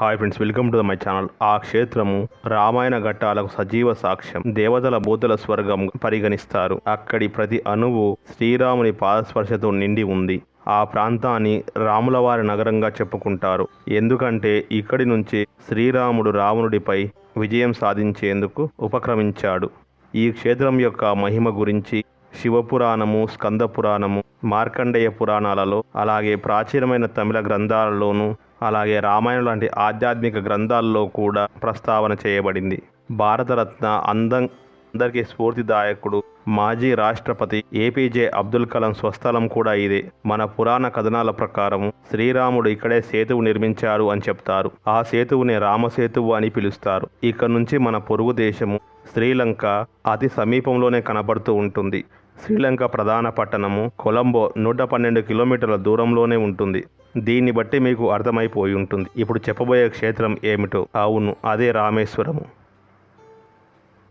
Hi friends welcome to my channel ఆ క్షేత్రము రామాయణ ఘట్టాలకు సజీవ సాక్ష్యం. దేవతల బోధల స్వర్గం పరిగణిస్తారు. అక్కడి ప్రతి అణువు శ్రీరాముని పాదస్పర్శతో నిండి ఉంది. ఆ ప్రాంతాన్ని రాములవారి నగరంగా చెప్పుకుంటారు. ఎందుకంటే ఇక్కడి నుంచి శ్రీరాముడు రావణుడిపై విజయం సాధించేందుకు ఉపక్రమించాడు. ఈ క్షేత్రం యొక్క మహిమ గురించి శివపురాణము స్కంద పురాణము మార్కండేయ పురాణాలలో అలాగే ప్రాచీనమైన తమిళ గ్రంథాలలోనూ అలాగే రామాయణం లాంటి ఆధ్యాత్మిక గ్రంథాల్లో కూడా ప్రస్తావన చేయబడింది. భారతరత్న అందం అందరికీ స్ఫూర్తిదాయకుడు మాజీ రాష్ట్రపతి ఏపీజే అబ్దుల్ కలాం స్వస్థలం కూడా ఇదే. మన పురాణ కథనాల ప్రకారం శ్రీరాముడు ఇక్కడే సేతువు నిర్మించారు అని చెప్తారు. ఆ సేతువుని రామసేతువు అని పిలుస్తారు. ఇక్కడ నుంచి మన పొరుగు దేశము శ్రీలంక అతి సమీపంలోనే కనబడుతూ ఉంటుంది. శ్రీలంక ప్రధాన పట్టణము కొలంబో నూట పన్నెండు కిలోమీటర్ల దూరంలోనే ఉంటుంది. దీన్ని బట్టి మీకు అర్థమైపోయి ఉంటుంది. ఇప్పుడు చెప్పబోయే క్షేత్రం ఏమిటో. అవును అదే రామేశ్వరము.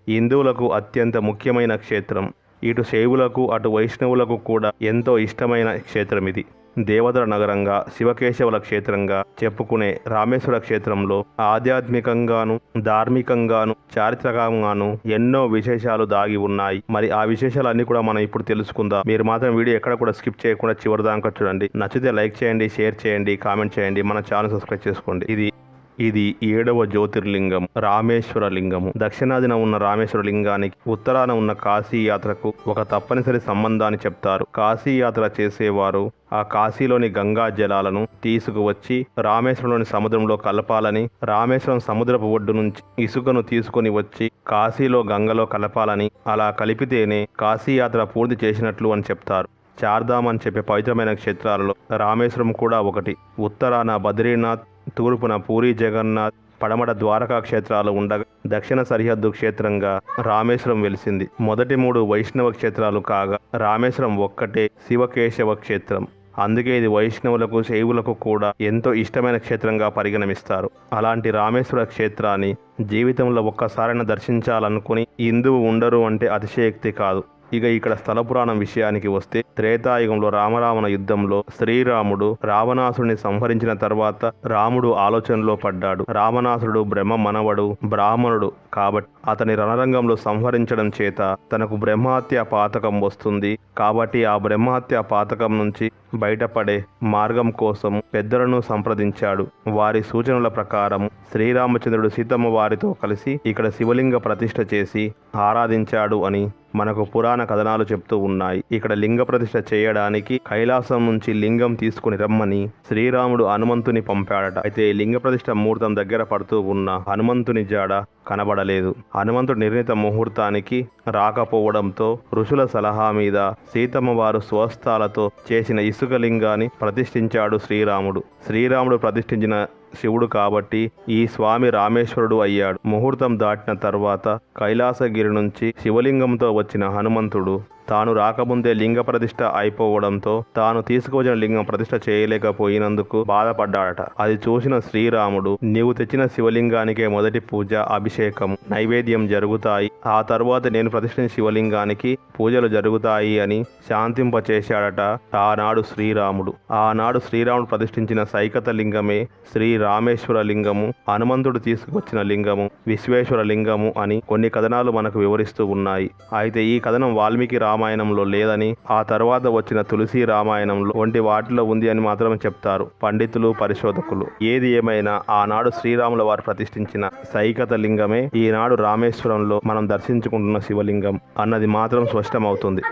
హిందువులకు అత్యంత ముఖ్యమైన క్షేత్రం. ఇటు శైవులకు అటు వైష్ణవులకు కూడా ఎంతో ఇష్టమైన క్షేత్రం ఇది దేవతల నగరంగా శివకేశవుల క్షేత్రంగా చెప్పుకునే రామేశ్వర క్షేత్రంలో ఆధ్యాత్మికంగాను ధార్మికంగాను చారిత్రకంగాను ఎన్నో విశేషాలు దాగి ఉన్నాయి. మరి ఆ విశేషాలన్నీ కూడా మనం ఇప్పుడు తెలుసుకుందాం. మీరు మాత్రం వీడియో ఎక్కడ కూడా స్కిప్ చేయకుండా చివరి దాకా చూడండి. నచ్చితే లైక్ చేయండి షేర్ చేయండి కామెంట్ చేయండి. మన ఛానల్ సబ్స్క్రైబ్ చేసుకోండి. ఇది ఇది ఏడవ జ్యోతిర్లింగం రామేశ్వర లింగము దక్షిణాదిన ఉన్న రామేశ్వర లింగానికి ఉత్తరాన ఉన్న కాశీ యాత్రకు ఒక తప్పనిసరి సంబంధాన్ని చెప్తారు. కాశీ యాత్ర చేసేవారు ఆ కాశీలోని గంగా జలాలను తీసుకువచ్చి రామేశ్వరంలోని సముద్రంలో కలపాలని రామేశ్వరం సముద్రపు ఒడ్డు నుంచి ఇసుకను తీసుకొని వచ్చి కాశీలో గంగలో కలపాలని అలా కలిపితేనే కాశీ యాత్ర పూర్తి చేసినట్లు అని చెప్తారు. చార్ధామ్ అని చెప్పే పవిత్రమైన క్షేత్రాలలో రామేశ్వరం కూడా ఒకటి. ఉత్తరాన బద్రీనాథ్ తూర్పున పూరి జగన్నాథ్ పడమట ద్వారకా క్షేత్రాలు ఉండగా దక్షిణ సరిహద్దు క్షేత్రంగా రామేశ్వరం వెలిసింది. మొదటి మూడు వైష్ణవ క్షేత్రాలు కాగా రామేశ్వరం ఒక్కటే శివకేశవ క్షేత్రం. అందుకే ఇది వైష్ణవులకు శైవులకు కూడా ఎంతో ఇష్టమైన క్షేత్రంగా పరిగణమిస్తారు. అలాంటి రామేశ్వర క్షేత్రాన్ని జీవితంలో ఒక్కసారైనా దర్శించాలనుకుని హిందువు ఉండరు అంటే అతిశయక్తి కాదు. ఇక ఇక్కడ స్థల పురాణం విషయానికి వస్తే త్రేతాయుగంలో రామరావణ యుద్ధంలో శ్రీరాముడు రావణాసుడిని సంహరించిన తర్వాత రాముడు ఆలోచనలో పడ్డాడు. రావణాసుడు బ్రహ్మ మనవడు బ్రాహ్మణుడు కాబట్టి అతని రణరంగంలో సంహరించడం చేత తనకు బ్రహ్మహత్య పాతకం వస్తుంది. కాబట్టి ఆ బ్రహ్మహత్య పాతకం నుంచి బయటపడే మార్గం కోసం పెద్దలను సంప్రదించాడు. వారి సూచనల ప్రకారం శ్రీరామచంద్రుడు సీతమ్మ వారితో కలిసి ఇక్కడ శివలింగ ప్రతిష్ఠ చేసి ఆరాధించాడు అని మనకు పురాణ కథనాలు చెప్తూ ఉన్నాయి. ఇక్కడ లింగ ప్రతిష్ఠ చేయడానికి కైలాసం నుంచి లింగం తీసుకుని రమ్మని శ్రీరాముడు హనుమంతుని పంపాడట. అయితే లింగ ప్రతిష్ఠ ముహూర్తం దగ్గర పడుతూ ఉన్న హనుమంతుని జాడ కనబడలేదు. హనుమంతుడు నిర్ణీత ముహూర్తానికి రాకపోవడంతో ఋషుల సలహా మీద సీతమ్మ వారు స్వస్థాలతో చేసిన ఇసుక లింగాన్ని ప్రతిష్ఠించాడు శ్రీరాముడు. శ్రీరాముడు ప్రతిష్ఠించిన శివుడు కాబట్టి ఈ స్వామి రామేశ్వరుడు అయ్యాడు. ముహూర్తం దాటిన తర్వాత కైలాసగిరి నుంచి శివలింగంతో వచ్చిన హనుమంతుడు తాను రాకముందే లింగ ప్రతిష్ట అయిపోవడంతో తాను తీసుకువచ్చిన లింగం ప్రతిష్ట చేయలేకపోయినందుకు బాధపడ్డాడట. అది చూసిన శ్రీరాముడు నీవు తెచ్చిన శివలింగానికే మొదటి పూజ అభిషేకం నైవేద్యం జరుగుతాయి. ఆ తర్వాత నేను ప్రతిష్ఠించిన శివలింగానికి పూజలు జరుగుతాయి అని శాంతింపచేశాడట ఆనాడు శ్రీరాముడు. ఆనాడు శ్రీరాముడు ప్రతిష్ఠించిన సైకత లింగమే శ్రీ రామేశ్వర లింగము హనుమంతుడు తీసుకువచ్చిన లింగము విశ్వేశ్వర లింగము అని కొన్ని కథనాలు మనకు వివరిస్తూ ఉన్నాయి. అయితే ఈ కథనం వాల్మీకి రామాయణంలో లేదని ఆ తర్వాత వచ్చిన తులసి రామాయణంలో వంటి వాటిలో ఉంది అని మాత్రమే చెప్తారు పండితులు పరిశోధకులు. ఏది ఏమైనా ఆనాడు శ్రీరాముల వారు ప్రతిష్ఠించిన సైకత లింగమే ఈనాడు రామేశ్వరంలో మనం దర్శించుకుంటున్న శివలింగం అన్నది మాత్రం స్పష్టమవుతుంది.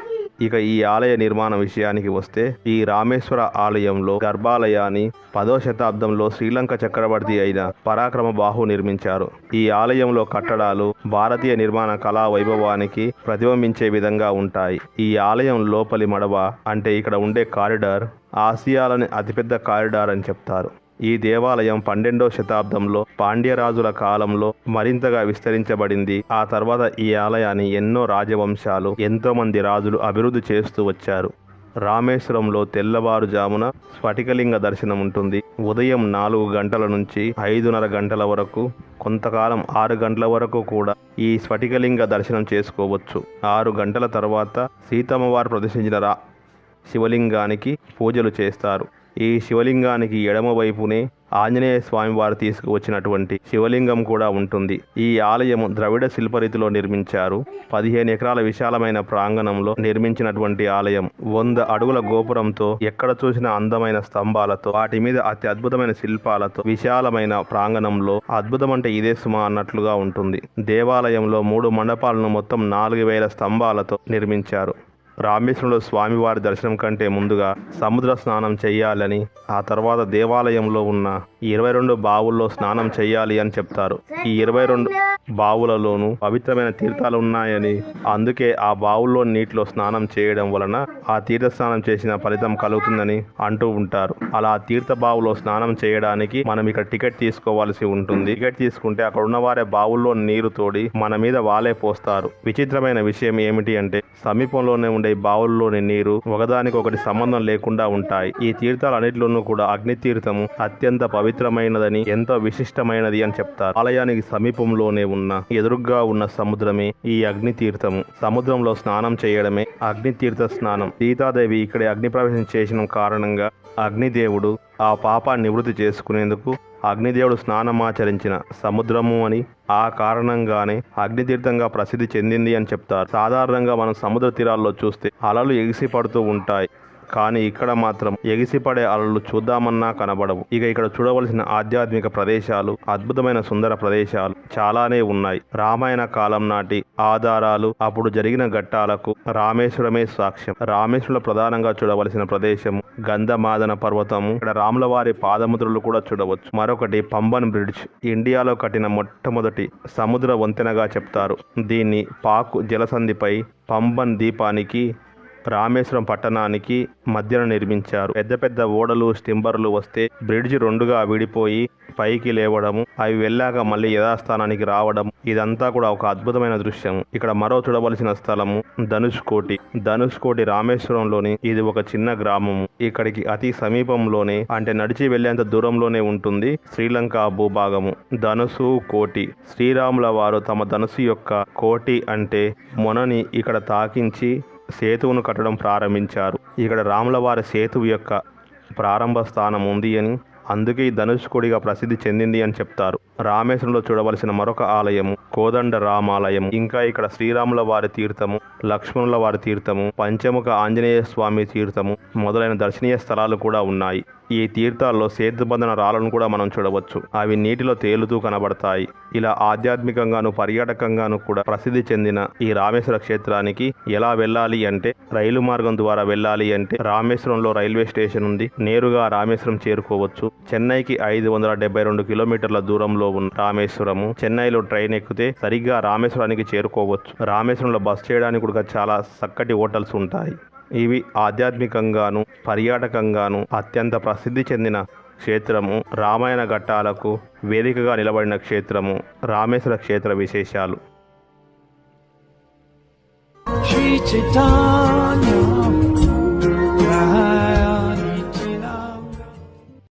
ఇక ఈ ఆలయ నిర్మాణ విషయానికి వస్తే ఈ రామేశ్వర ఆలయంలో గర్భాలయాన్ని పదో శతాబ్దంలో శ్రీలంక చక్రవర్తి అయిన పరాక్రమ బాహు నిర్మించారు. ఈ ఆలయంలో కట్టడాలు భారతీయ నిర్మాణ కళా వైభవానికి ప్రతిబింబించే విధంగా ఉంటాయి. ఈ ఆలయం లోపలి మడవ అంటే ఇక్కడ ఉండే కారిడార్ ఆసియాలోని అతిపెద్ద కారిడార్ అని చెప్తారు. ఈ దేవాలయం పన్నెండో శతాబ్దంలో పాండ్యరాజుల కాలంలో మరింతగా విస్తరించబడింది. ఆ తర్వాత ఈ ఆలయాన్ని ఎన్నో రాజవంశాలు ఎంతోమంది రాజులు అభివృద్ధి చేస్తూ వచ్చారు. రామేశ్వరంలో తెల్లవారుజామున స్ఫటికలింగ దర్శనం ఉంటుంది. ఉదయం నాలుగు గంటల నుంచి ఐదున్నర గంటల వరకు కొంతకాలం ఆరు గంటల వరకు కూడా ఈ స్ఫటికలింగ దర్శనం చేసుకోవచ్చు. ఆరు గంటల తర్వాత సీతమ్మవారు ప్రదర్శించిన రా శివలింగానికి పూజలు చేస్తారు. ఈ శివలింగానికి ఎడమ వైపునే ఆంజనేయ స్వామి వారు తీసుకువచ్చినటువంటి శివలింగం కూడా ఉంటుంది. ఈ ఆలయం ద్రవిడ శిల్పరీతిలో నిర్మించారు. పదిహేను ఎకరాల విశాలమైన ప్రాంగణంలో నిర్మించినటువంటి ఆలయం వంద అడుగుల గోపురంతో ఎక్కడ చూసిన అందమైన స్తంభాలతో వాటి మీద అతి అద్భుతమైన శిల్పాలతో విశాలమైన ప్రాంగణంలో అద్భుతం అంటే ఇదే సుమా అన్నట్లుగా ఉంటుంది. దేవాలయంలో మూడు మండపాలను మొత్తం నాలుగు వేల స్తంభాలతో నిర్మించారు. రామేశ్వరంలో స్వామివారి దర్శనం కంటే ముందుగా సముద్ర స్నానం చేయాలని ఆ తర్వాత దేవాలయంలో ఉన్న ఇరవై రెండు బావుల్లో స్నానం చేయాలి అని చెప్తారు. ఈ ఇరవై రెండు బావులలోనూ పవిత్రమైన తీర్థాలు ఉన్నాయని అందుకే ఆ బావుల్లో నీటిలో స్నానం చేయడం వలన ఆ తీర్థ స్నానం చేసిన ఫలితం కలుగుతుందని అంటూ ఉంటారు. అలా ఆ తీర్థ బావులో స్నానం చేయడానికి మనం ఇక్కడ టికెట్ తీసుకోవాల్సి ఉంటుంది. టికెట్ తీసుకుంటే అక్కడ ఉన్న వారే బావుల్లో నీరు తోడి మన మీద వాలే పోస్తారు. విచిత్రమైన విషయం ఏమిటి అంటే సమీపంలోనే ఉండే బావుల్లోని నీరు ఒకదానికొకటి సంబంధం లేకుండా ఉంటాయి. ఈ తీర్థాలన్నిటిలోనూ కూడా అగ్ని తీర్థము అత్యంత పవిత్రమైనదని ఎంతో విశిష్టమైనది అని చెప్తారు. ఆలయానికి సమీపంలోనే ఉన్న ఎదురుగా ఉన్న సముద్రమే ఈ అగ్ని తీర్థము సముద్రంలో స్నానం చేయడమే అగ్ని తీర్థ స్నానం. సీతాదేవి ఇక్కడే అగ్ని ప్రవేశం చేసిన కారణంగా అగ్నిదేవుడు ఆ పాపాన్ని నివృత్తి చేసుకునేందుకు అగ్నిదేవుడు స్నానమాచరించిన సముద్రము అని ఆ కారణంగానే అగ్నితీర్థంగా ప్రసిద్ధి చెందింది అని చెప్తారు. సాధారణంగా మనం సముద్ర తీరాల్లో చూస్తే అలలు ఎగిసి పడుతూ ఉంటాయి. కానీ ఇక్కడ మాత్రం ఎగిసిపడే అలలు చూద్దామన్నా కనబడవు. ఇక ఇక్కడ చూడవలసిన ఆధ్యాత్మిక ప్రదేశాలు అద్భుతమైన సుందర ప్రదేశాలు చాలానే ఉన్నాయి. రామాయణ కాలం నాటి ఆధారాలు అప్పుడు జరిగిన ఘట్టాలకు రామేశ్వరమే సాక్ష్యం. రామేశ్వరంలో ప్రధానంగా చూడవలసిన ప్రదేశం గంధమాదన పర్వతము. ఇక్కడ రాములవారి పాదముద్రలు కూడా చూడవచ్చు. మరొకటి పంబన్ బ్రిడ్జ్. ఇండియాలో కట్టిన మొట్టమొదటి సముద్ర వంతెనగా చెప్తారు. దీన్ని పాకు జలసంధిపై పంబన్ దీపానికి రామేశ్వరం పట్టణానికి మధ్యన నిర్మించారు. పెద్ద పెద్ద ఓడలు స్టింబర్లు వస్తే బ్రిడ్జ్ రెండుగా విడిపోయి పైకి లేవడము అవి వెళ్ళాక మళ్ళీ యథాస్థానానికి రావడం ఇదంతా కూడా ఒక అద్భుతమైన దృశ్యం. ఇక్కడ మరో చూడవలసిన స్థలము ధనుష్కోటి. ధనుష్కోటి రామేశ్వరంలోని ఇది ఒక చిన్న గ్రామము. ఇక్కడికి అతి సమీపంలోనే అంటే నడిచి వెళ్ళేంత దూరంలోనే ఉంటుంది శ్రీలంక భూభాగము. ధనుసు కోటి. శ్రీరాముల వారు తమ ధనుసు యొక్క కోటి అంటే మొనని ఇక్కడ తాకించి సేతువును కట్టడం ప్రారంభించారు. ఇక్కడ రాములవారి సేతువు యొక్క ప్రారంభ స్థానం ఉంది అని అందుకే ఈ ధనుష్కుడిగా ప్రసిద్ధి చెందింది అని చెప్తారు. రామేశ్వరంలో చూడవలసిన మరొక ఆలయము కోదండ రామాలయం ఇంకా ఇక్కడ శ్రీరాముల వారి తీర్థము లక్ష్మణుల వారి తీర్థము పంచముఖ ఆంజనేయ స్వామి తీర్థము మొదలైన దర్శనీయ స్థలాలు కూడా ఉన్నాయి. ఈ తీర్థాల్లో సేతుబంధన రాళ్ళను కూడా మనం చూడవచ్చు. అవి నీటిలో తేలుతూ కనబడతాయి. ఇలా ఆధ్యాత్మికంగాను పర్యాటకంగాను కూడా ప్రసిద్ధి చెందిన ఈ రామేశ్వర క్షేత్రానికి ఎలా వెళ్ళాలి అంటే రైలు మార్గం ద్వారా వెళ్ళాలి అంటే రామేశ్వరంలో రైల్వే స్టేషన్ ఉంది. నేరుగా రామేశ్వరం చేరుకోవచ్చు. చెన్నైకి ఐదు వందల డెబ్బై రెండు కిలోమీటర్ల దూరంలో ఉన్న రామేశ్వరము. చెన్నైలో ట్రైన్ ఎక్కితే సరిగ్గా రామేశ్వరానికి చేరుకోవచ్చు. రామేశ్వరంలో బస్ చేయడానికి కూడా చాలా చక్కటి హోటల్స్ ఉంటాయి. ఇవి ఆధ్యాత్మికంగాను పర్యాటకంగాను అత్యంత ప్రసిద్ధి చెందిన క్షేత్రము. రామాయణ ఘట్టాలకు వేదికగా నిలబడిన క్షేత్రము. రామేశ్వర క్షేత్ర విశేషాలు. శ్రీ చైతన్య